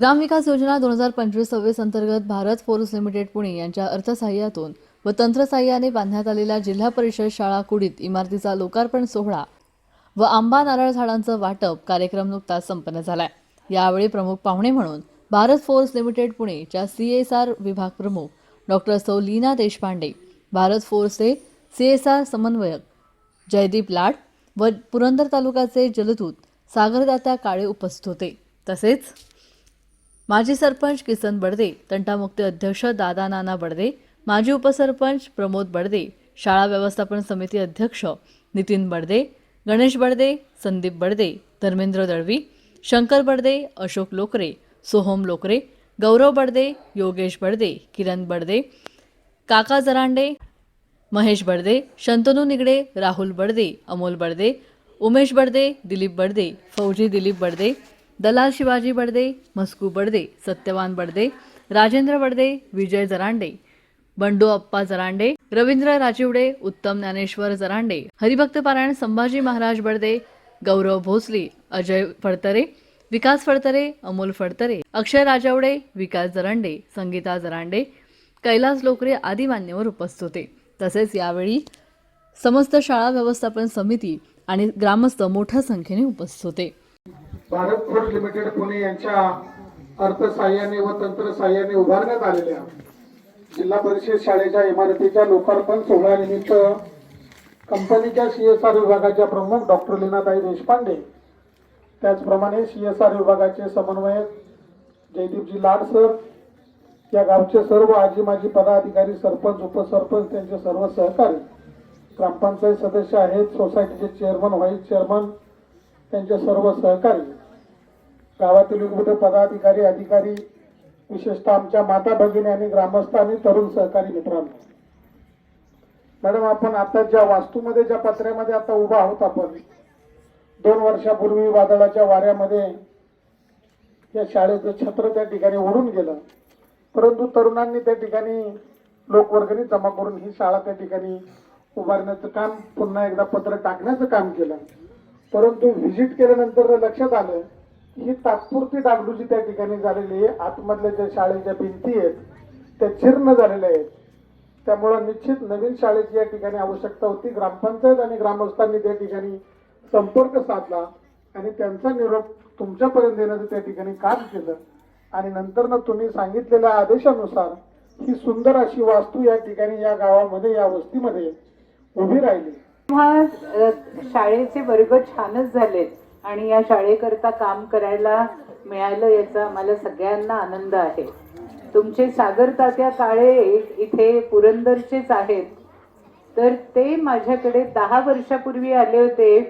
ग्रामविकास योजना दोन हजार पंचवीस सव्वीस अंतर्गत भारत फोर्स लिमिटेड पुणे यांच्या अर्थसहाय्यातून व तंत्रसहाय्याने बांधण्यात आलेल्या जिल्हा परिषद शाळा कुडीत इमारतीचा लोकार्पण सोहळा व आंबा नारळ झाडांचं वाटप कार्यक्रम नुकताच संपन्न झालाय. यावेळी प्रमुख पाहुणे म्हणून भारत फोर्स लिमिटेड पुणेच्या सी एस आर विभाग प्रमुख डॉक्टर सौ लीना देशपांडे भारत फोर्सचे सी एस आर समन्वयक जयदीप लाड व पुरंदर तालुक्याचे जलदूत सागरदात्या काळे उपस्थित होते. तसेच माजी सरपंच किसन बडदे तंटामुक्ती अध्यक्ष दादा नाना बडदे माजी उपसरपंच प्रमोद बडदे शाळा व्यवस्थापन समिती अध्यक्ष नितीन बडदे गणेश बडदे संदीप बडदे धर्मेंद्र दळवी शंकर बडदे अशोक लोकरे सोहम लोकरे गौरव बडदे योगेश बडदे किरण बडदे काका जरांडे महेश बडदे शंतनू निगडे राहुल बडदे अमोल बडदे उमेश बडदे दिलीप बडदे फौजी दिलीप बडदे दलाल शिवाजी बडदे मस्कू बडदे सत्यवान बडदे राजेंद्र बडदे विजय जरांडे बंडू अप्पा जरांडे रवींद्र राजिवडे उत्तम ज्ञानेश्वर जरांडे हरिभक्त पारायण संभाजी महाराज बडदे गौरव भोसले अजय फडतरे विकास फडतरे अमोल फडतरे अक्षय राजवडे विकास जरांडे संगीता जरांडे कैलास लोकरे आदी मान्यवर उपस्थित होते. तसेच यावेळी समस्त शाळा व्यवस्थापन समिती आणि ग्रामस्थ मोठ्या संख्येने उपस्थित होते. भारत फोर्स लिमिटेड पुणे यांच्या अर्थसहाय्याने व तंत्र सहाय्याने उभारण्यात आलेल्या जिल्हा परिषद शाळेच्या इमारतीच्या लोकार्पण सोहळ्यानिमित्त कंपनीच्या सी एस आर विभागाच्या प्रमुख डॉक्टर लीनाताई देशपांडे त्याचप्रमाणे सी एस आर विभागाचे समन्वयक जयदीपजी लाड सर या गावचे सर्व आजी माजी पदाधिकारी सरपंच उपसरपंच त्यांचे सर्व सहकारी ग्रामपंचायत सदस्य आहेत सोसायटीचे चेअरमन व्हाईस चेअरमन त्यांच्या सर्व सहकारी गावातील विविध पदाधिकारी अधिकारी विशेषतः आमच्या माता भगिनी आणि ग्रामस्थ आणि तरुण सहकारी मित्रांनो. मॅडम आपण आता ज्या वास्तूमध्ये ज्या पत्र्यामध्ये आता उभा आहोत आपण दोन वर्षापूर्वी वादळाच्या वाऱ्यामध्ये या शाळेचं छत्र त्या ठिकाणी ओढून गेलं. परंतु तरुणांनी त्या ठिकाणी लोकवर्गणी जमा करून ही शाळा त्या ठिकाणी उभारण्याचं काम पुन्हा एकदा पत्र टाकण्याचं काम केलं. परंतु व्हिजिट केल्यानंतर लक्षात आलं की ही तात्पुरती डागडुजी त्या ठिकाणी झालेली आहे. आतमधल्या ज्या शाळेच्या भिंती आहेत त्या जीर्ण झालेल्या आहेत. त्यामुळं निश्चित नवीन शाळेची या ठिकाणी आवश्यकता होती. ग्रामपंचायत आणि ग्रामस्थांनी त्या ठिकाणी संपर्क साधला आणि त्यांचा निरोप तुमच्यापर्यंत देण्याचं त्या ठिकाणी काम केलं. आणि नंतर ना तुम्ही सांगितलेल्या आदेशानुसार ही सुंदर अशी वास्तू या ठिकाणी या गावामध्ये या वस्तीमध्ये उभी राहिली. हा शाळेचे वर्ग छानच झालेत आणि या शाळेकरता काम करायला मिळालं याचा आम्हाला सगळ्यांना आनंद आहे. तुमचे सागर तात्या काळे इथे पुरंदरचेच आहेत. तर ते माझ्याकडे दहा वर्षापूर्वी आले होते.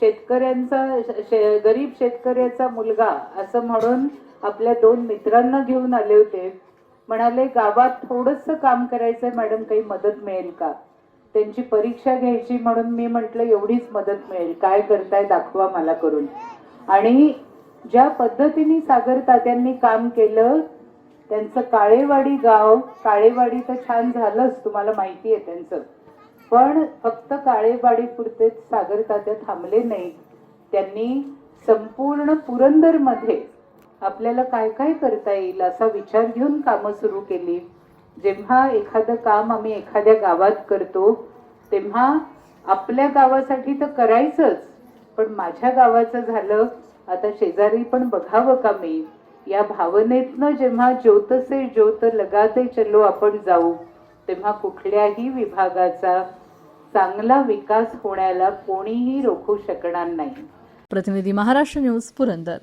शेतकऱ्यांचा शे- गरीब शेतकऱ्याचा मुलगा असं म्हणून आपल्या दोन मित्रांना घेऊन आले होते. म्हणाले गावात थोडंसं काम करायचंय मॅडम काही मदत मिळेल का? त्यांची परीक्षा घ्यायची म्हणून मी म्हटलं एवढीच मदत मिळेल. काय करताय दाखवा मला करून. आणि ज्या पद्धतीने सागर तात्यांनी काम केलं त्यांचं काळेवाडी गाव काळेवाडी तर छान झालंच तुम्हाला माहिती आहे त्यांचं. पण फक्त काळेवाडी पुरते सागर तात्या थांबले नाही त्यांनी संपूर्ण पुरंदरमध्ये आपल्याला काय काय करता येईल असा विचार घेऊन कामं सुरू केली. जेव्हा एखादं काम आम्ही एखाद्या गावात करतो तेव्हा आपल्या गावासाठी तर करायचंच पण माझ्या गावाचं झालं आता शेजारी पण बघावं का मी? या भावनेतनं जेव्हा ज्योतसे ज्योत लगाते चलो आपण जाऊ तेव्हा कुठल्याही विभागाचा चांगला विकास होण्याला कोणीही रोखू शकणार नाही. प्रतिनिधी महाराष्ट्र न्यूज पुरंदर.